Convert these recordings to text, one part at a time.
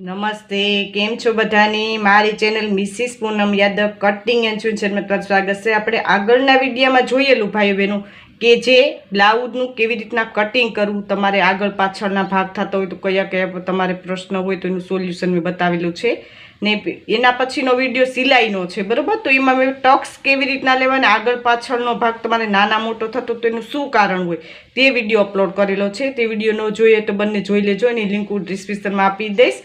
નમસ્તે, કેમ છો બધાની? મારી channel Mrs Poonam Yadav cutting and ચૂન્સરમાં તમારું સ્વાગત છે. આપણે આગળના વિડીયામાં જોયેલું ભાઈઓ બહેનો, કે જે બ્લાઉઝનું કેવી રીતના કટિંગ કરવું, તમારે આગળ પાછળના ભાગ થતા હોય તો કયા કયા તમારે પ્રશ્ન હોય તો એનું સોલ્યુશન મેં બતાવેલું છે. ને એના પછીનો વીડિયો સિલાઈનો છે, બરાબર? તો એમાં મેં ટક્સ કેવી રીતના લેવાના, આગળ પાછળનો ભાગ તમારે નાના મોટો થતો તો એનું શું કારણ હોય, તે વીડિયો અપલોડ કરેલો છે. તે વીડિયો ન જોઈએ તો બંને જોઈ લેજો, એની લિંક હું ડિસ્ક્રિપ્શનમાં આપી દઈશ.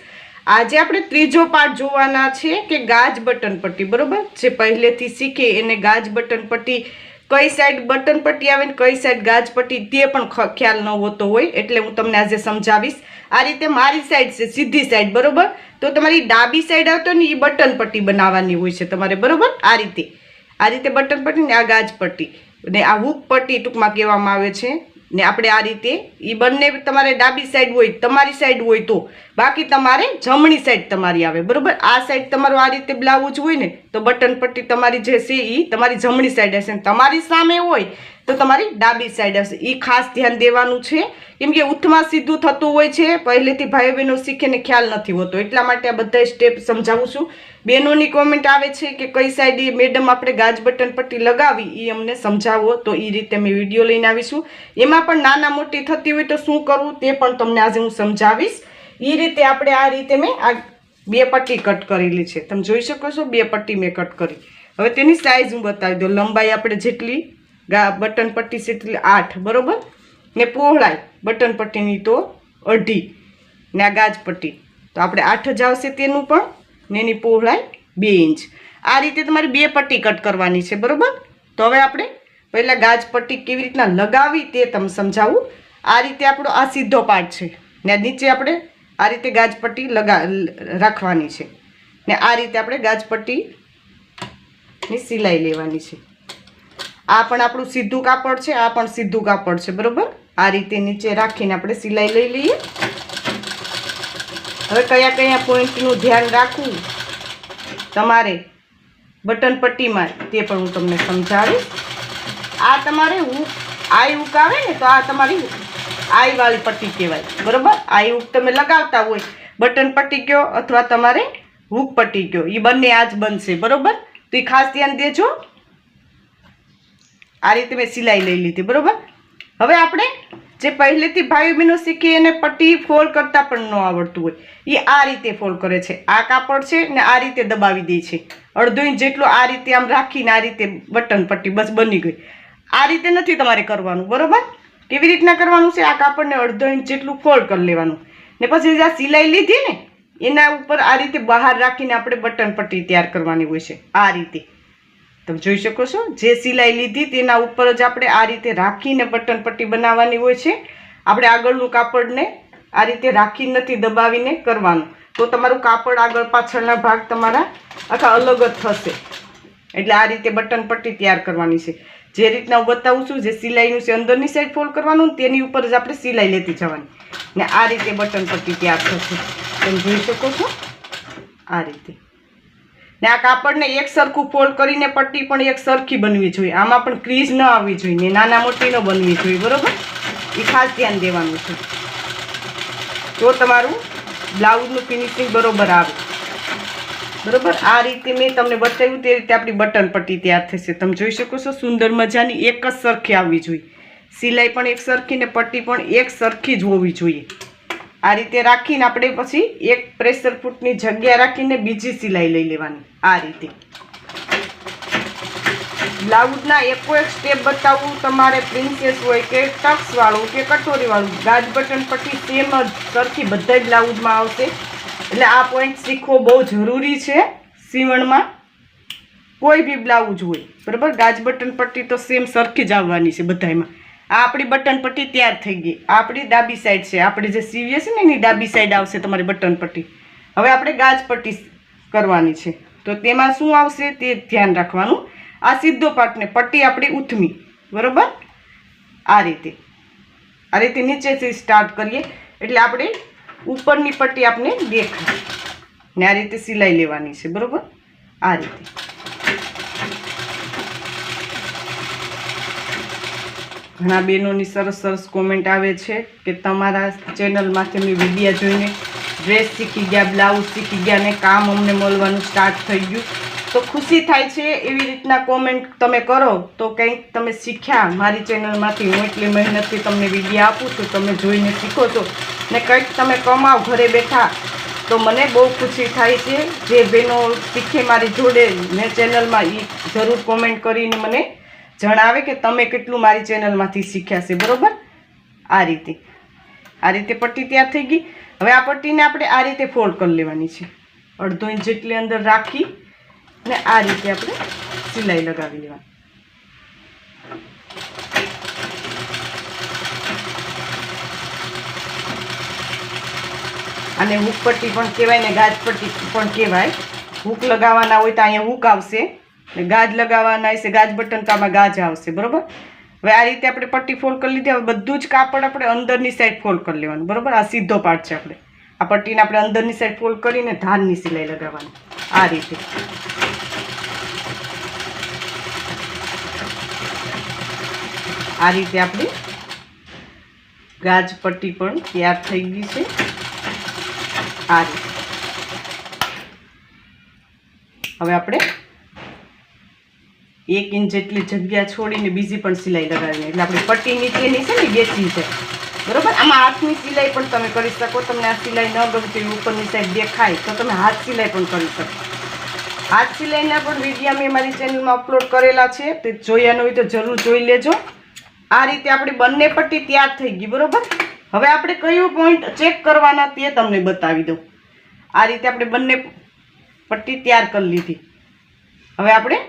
આજે આપણે ત્રીજો પાર્ટ જોવાના છે કે ગાજ બટન પટ્ટી, બરોબર? જે પહેલેથી શીખે એને ગાજ બટન પટ્ટી કઈ સાઈડ બટન પટ્ટી આવે ને કઈ સાઈડ ગાજ પટ્ટી, તે પણ ખ્યાલ ન હોતો હોય, એટલે હું તમને આજે સમજાવીશ. આ રીતે મારી સાઈડ છે, સીધી સાઈડ બરોબર? તો તમારી ડાબી સાઈડ આવતો ને એ બટન પટ્ટી બનાવવાની હોય છે તમારે, બરોબર? આ રીતે. આ રીતે બટન પટ્ટી ને આ ગાજ પટ્ટી. ને આ હુક પટ્ટી ટૂંકમાં કહેવામાં આવે છે. ને આપણે આ રીતે એ બંને તમારે ડાબી સાઈડ હોય, તમારી સાઈડ હોય તો. બાકી તમારે જમણી સાઈડ તમારી આવે, બરાબર? આ સાઈડ તમારું આ રીતે બ્લાઉઝ હોય ને, તો બટન પટ્ટી તમારી જે છે એ તમારી જમણી સાઈડ હશે. તમારી સામે હોય તો તમારી ડાબી સાઈડ હશે. એ ખાસ ધ્યાન દેવાનું છે. કેમ કે ઉથમાં સીધું થતું હોય છે. પહેલેથી ભાઈઓ બહેનો શીખેને ખ્યાલ નથી હોતો. એટલા માટે આ બધા સ્ટેપ સમજાવું છું. બહેનોની કોમેન્ટ આવે છે કે કઈ સાઈડ મેડમ આપણે ગાજ બટન પટ્ટી લગાવી એ અમને સમજાવો. તો એ રીતે મેં વીડિયો લઈને આવીશું એમાં પણ નાના મોટી થતી હોય તો શું કરવું તે પણ તમને આજે હું સમજાવીશ. એ રીતે આપણે આ રીતે મેં આ બે પટ્ટી કટ કરેલી છે. તમે જોઈ શકો છો, બે પટ્ટી મેં કટ કરી. હવે તેની સાઇઝ હું બતાવી દઉં. લંબાઈ આપણે જેટલી ગા બટન પટ્ટી છે એટલી આઠ, બરોબર? ને પહોળાઈ, બટન પટ્ટીની તો અઢી, ને આ ગાજ પટ્ટી. તો આપણે આઠ જ આવશે તેનું પણ, ને એની પહોળાઈ બે ઇંચ. આ રીતે તમારે બે પટ્ટી કટ કરવાની છે, બરોબર? તો હવે આપણે પહેલાં ગાજ પટ્ટી કેવી રીતના લગાવી તે તમને સમજાવું. આ રીતે આપણો આ સીધો પાર્ટ છે. ને નીચે આપણે આ રીતે ગાજ પટ્ટી લગા રાખવાની છે. ને આ રીતે આપણે ગાજ પટ્ટીની સિલાઈ લેવાની છે. આ પણ આપણું સીધું કાપડ છે, આ પણ સીધું કાપડ છે, બરોબર? આ રીતે નીચે રાખીને આપણે સિલાઈ લઈ લઈએ. હવે કયા કયા પોઈન્ટનું ધ્યાન રાખવું? તમારે બટન પટ્ટીમાં, તે પણ હું તમને સમજાવીશ. આ તમારે હુક આઈ હુક આવે ને તો આ તમારી આઈવાળી પટ્ટી કહેવાય, બરોબર? આઈ હુક તમે લગાવતા હોય, બટન પટ્ટી કયો અથવા તમારે હુક પટ્ટી ગયો એ બંને આ જ બનશે, બરોબર? તો એ ખાસ ધ્યાન દેજો. આ રીતે મેં સિલાઈ લઈ લીધી, બરોબર? હવે આપણે જે પહેલેથી ભાઈ બહેનો શીખી એને પટ્ટી ફોલ્ડ કરતાં પણ ન આવડતું હોય, એ આ રીતે ફોલ્ડ કરે છે. આ કાપડ છે ને આ રીતે દબાવી દે છે. અડધો ઇંચ જેટલું આ રીતે આમ રાખીને આ રીતે બટન પટ્ટી બસ બની ગઈ. આ રીતે નથી તમારે કરવાનું, બરોબર? કેવી રીતના કરવાનું છે? આ કાપડને અડધો ઇંચ જેટલું ફોલ્ડ કરી લેવાનું. ને પછી આ સિલાઈ લીધી ને, એના ઉપર આ રીતે બહાર રાખીને આપણે બટન પટ્ટી તૈયાર કરવાની હોય છે, આ રીતે. તમે જોઈ શકો છો, જે સિલાઈ લીધી તેના ઉપર જ આપણે આ રીતે રાખીને બટન પટ્ટી બનાવવાની હોય છે. આપણે આગળનું કાપડને આ રીતે રાખી નથી દબાવીને કરવાનું. તો તમારું કાપડ આગળ પાછળના ભાગ તમારા આખા અલગ જ થશે. એટલે આ રીતે બટન પટ્ટી તૈયાર કરવાની છે. જે રીતના હું બતાવું છું, જે સિલાઈનું છે, અંદરની સાઈડ ફોલ્ડ કરવાનું, તેની ઉપર જ આપણે સિલાઈ લેતી જવાની. ને આ રીતે બટન પટ્ટી તૈયાર થશે. તમે જોઈ શકો છો? આ રીતે. ને આ કાપડને એક સરખું ફોલ્ડ કરીને પટ્ટી પણ એક સરખી બનવી જોઈએ. આમાં પણ ક્રીઝ ન આવવી જોઈએ ને નાના મોટી ન બનવી જોઈએ, બરોબર? એ ખાસ ધ્યાન દેવાનું છે. તો તમારું બ્લાઉઝનું ફિનિશિંગ બરોબર આવે. બરાબર? આ રીતે મેં તમને બતાવ્યું તે રીતે આપણી બટન પટ્ટી તૈયાર થશે. તમે જોઈ શકો છો સુંદર મજાની એક જ સરખી આવવી જોઈએ. સિલાઈ પણ એક સરખી ને પટ્ટી પણ એક સરખી જ હોવી જોઈએ. આ રીતે રાખીને આપણે પછી એક પ્રેશર ફૂટની જગ્યા રાખીને બીજી સિલાઈ લઈ લેવાની, આ રીતે. બ્લાઉઝના એકો એક સ્ટેપ બતાવવું તમારે પ્રિન્સેસ હોય કે ટક્સવાળું કે કટોરીવાળું ગાજ બટન પટ્ટી સેમ જ સરખી બધા બ્લાઉઝમાં આવશે. એટલે આ પોઈન્ટ શીખવો બહુ જરૂરી છે સીવણમાં. કોઈ બી બ્લાઉઝ હોય, બરાબર? ગાજ બટન પટ્ટી તો સેમ સરખી જ આવવાની છે બધાયમાં. આ આપણી બટન પટ્ટી તૈયાર થઈ ગઈ. આપણી ડાબી સાઈડ છે. આપણે જે સીવીએ છીએ ને એની ડાબી સાઈડ આવશે તમારી બટન પટ્ટી. હવે આપણે ગાજ પટ્ટી કરવાની છે. તો તેમાં શું આવશે તે ધ્યાન રાખવાનું. આ સીધો પાર્ટને પટ્ટી આપણી ઉથમી. બરોબર? આ રીતે. આ રીતે નીચેથી સ્ટાર્ટ કરીએ. એટલે આપણે ઉપરની પટ્ટી આપણે દેખાય. ને આ રીતે સિલાઈ લેવાની છે. બરોબર? આ રીતે. ઘણા બહેનોની સરસ સરસ કોમેન્ટ આવે છે કે તમારા ચેનલમાંથી મેં વિડીયા જોઈને ડ્રેસ શીખી ગયા બ્લાઉઝ શીખી ગયા ને કામ અમને મળવાનું સ્ટાર્ટ થઈ ગયું. તો ખુશી થાય છે એવી રીતના કોમેન્ટ તમે કરો તો કંઈક તમે શીખ્યા મારી ચેનલમાંથી હું એટલી મહેનતથી તમને વિડીયા આપું છું, તમે જોઈને શીખો છો. ને કંઈક તમે કમાઓ ઘરે બેઠા તો મને બહુ ખુશી થાય છે. જે બહેનો શીખે મારી જોડે ને ચેનલમાં એ જરૂર કોમેન્ટ કરીને મને જણાવે કે તમે કેટલું મારી ચેનલમાંથી શીખ્યા છે, બરાબર? આ રીતે. આ રીતે પટ્ટી ત્યાં થઈ ગઈ. હવે આ પટ્ટીને આપણે આ રીતે ફોલ્ડ કરી લેવાની છે. અડધો ઇંચ જેટલી અંદર રાખી અને આ રીતે આપણે સિલાઈ લગાવી લેવાની. અને હૂક પટ્ટી પણ કહેવાય ને, ગાજ પટ્ટી પણ કહેવાય. હૂક લગાવવાના હોય તો અહીંયા હુક આવશે. ગાજ લગાવવાના હશે, ગાજ બટન તો આમાં ગાજ આવશે, બરોબર? હવે આ રીતે આપણે પટ્ટી ફોલ્ડ કરી લીધી, હવે બધું જ કાપડ આપણે અંદરની સાઈડ ફોલ્ડ કરી લેવાનું, બરોબર? આ સીધો પાર્ટ છે આપણે. આ પટ્ટીને આપણે અંદરની સાઈડ ફોલ્ડ કરીને ધારની સિલાઈ લગાવવાની, આ રીતે. આ રીતે આપણી ગાજ પટ્ટી પણ તૈયાર થઈ ગઈ છે. આ રીતે. હવે આપણે એક ઇંચ જેટલી જગ્યા છોડીને બીજી પણ સિલાઈ લગાવીને એટલે આપણી પટ્ટી નીચેની છે ને બેસી છે. બરોબર? આમાં હાથની સિલાઈ પણ તમે કરી શકો. તમને આ સિલાઈ ન ગમતી ઉપરની સાઈડ દેખાય તો તમે હાથ સિલાઈ પણ કરી શકો. હાથ સિલાઈના પણ વિડીયા મેં મારી ચેનલમાં અપલોડ કરેલા છે. તે જોયા હોય તો જરૂર જોઈ લેજો. આ રીતે આપણી બંને પટ્ટી તૈયાર થઈ ગઈ, બરોબર? હવે આપણે કયો પોઈન્ટ ચેક કરવાના તે તમને બતાવી દઉં. આ રીતે આપણે બંને પટ્ટી તૈયાર કરી લીધી. હવે આપણે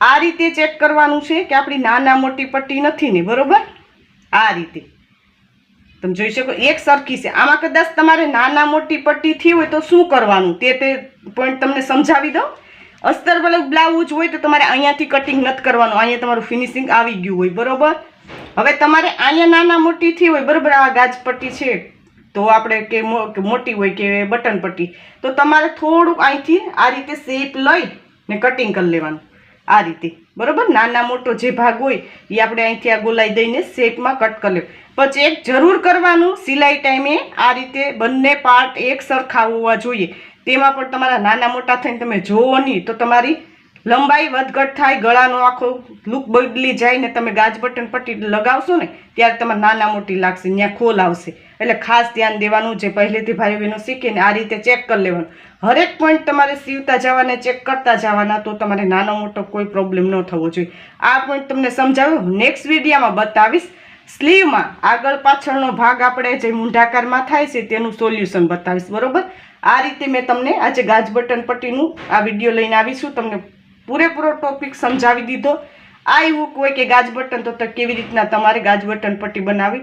આ રીતે ચેક કરવાનું છે કે આપણી નાના મોટી પટ્ટી નથી ને, બરોબર? આ રીતે. તમે જોઈ શકો, એક સરખી છે. આમાં કદાચ તમારે નાના મોટી પટ્ટી થઈ હોય તો શું કરવાનું? તે તે પોઈન્ટ તમને સમજાવી દઉં. અસ્તર વાળું બ્લાઉઝ હોય તો તમારે અહીંયાથી કટિંગ નથી કરવાનું. અહીંયા તમારું ફિનિશિંગ આવી ગયું હોય, બરોબર? હવે તમારે અહીંયા નાના મોટી થઈ હોય, બરોબર? આ ગાજ પટ્ટી છે. તો આપણે કે મોટી હોય કે બટન પટ્ટી. તો તમારે થોડુંક અહીંથી આ રીતે શેપ લઈ ને કટિંગ કરી લેવાનું. આ રીતે. બરોબર? નાના મોટો જે ભાગ હોય એ આપણે અહીંથી આ ગોલાઈ દઈને શેપમાં કટ કરી લેવું. પછી એક જરૂર કરવાનું, સિલાઈ ટાઈમે આ રીતે બંને પાર્ટ એક સરખા હોવા જોઈએ. તેમાં પણ તમારા નાના મોટા થઈને તમે જોવો નહીં, તો તમારી લંબાઈ વધઘટ થાય, ગળાનો આખો લુક બદલી જાય ને તમે ગાજ બટન પટ્ટી લગાવશો ને, ત્યારે તમારે નાના મોટી લાગશે ત્યાં ખોલ આવશે. એટલે ખાસ ધ્યાન દેવાનું જે પહેલેથી ભાઈ બહેનો શીખે ને, આ રીતે ચેક કરી લેવાનું. હરેક પોઈન્ટ તમારે સીવતા જવાના ચેક કરતા જવાના, તો તમારે નાનો મોટો કોઈ પ્રોબ્લેમ ન થવો જોઈએ. આ પોઈન્ટ તમને સમજાવ્યું નેક્સ્ટ વિડીયોમાં બતાવીશ. સ્લીવમાં આગળ પાછળનો ભાગ આપણે જે મૂંઢાકારમાં થાય છે, તેનું સોલ્યુશન બતાવીશ. બરોબર? આ રીતે મેં તમને આજે ગાજ બટન પટ્ટીનું આ વીડિયો લઈને આવીશું તમને પૂરેપૂરો ટોપિક સમજાવી દીધો. આ એવું હોય કે ગાજ બટન તો તો કેવી રીતના તમારે ગાજ બટન પટ્ટી બનાવી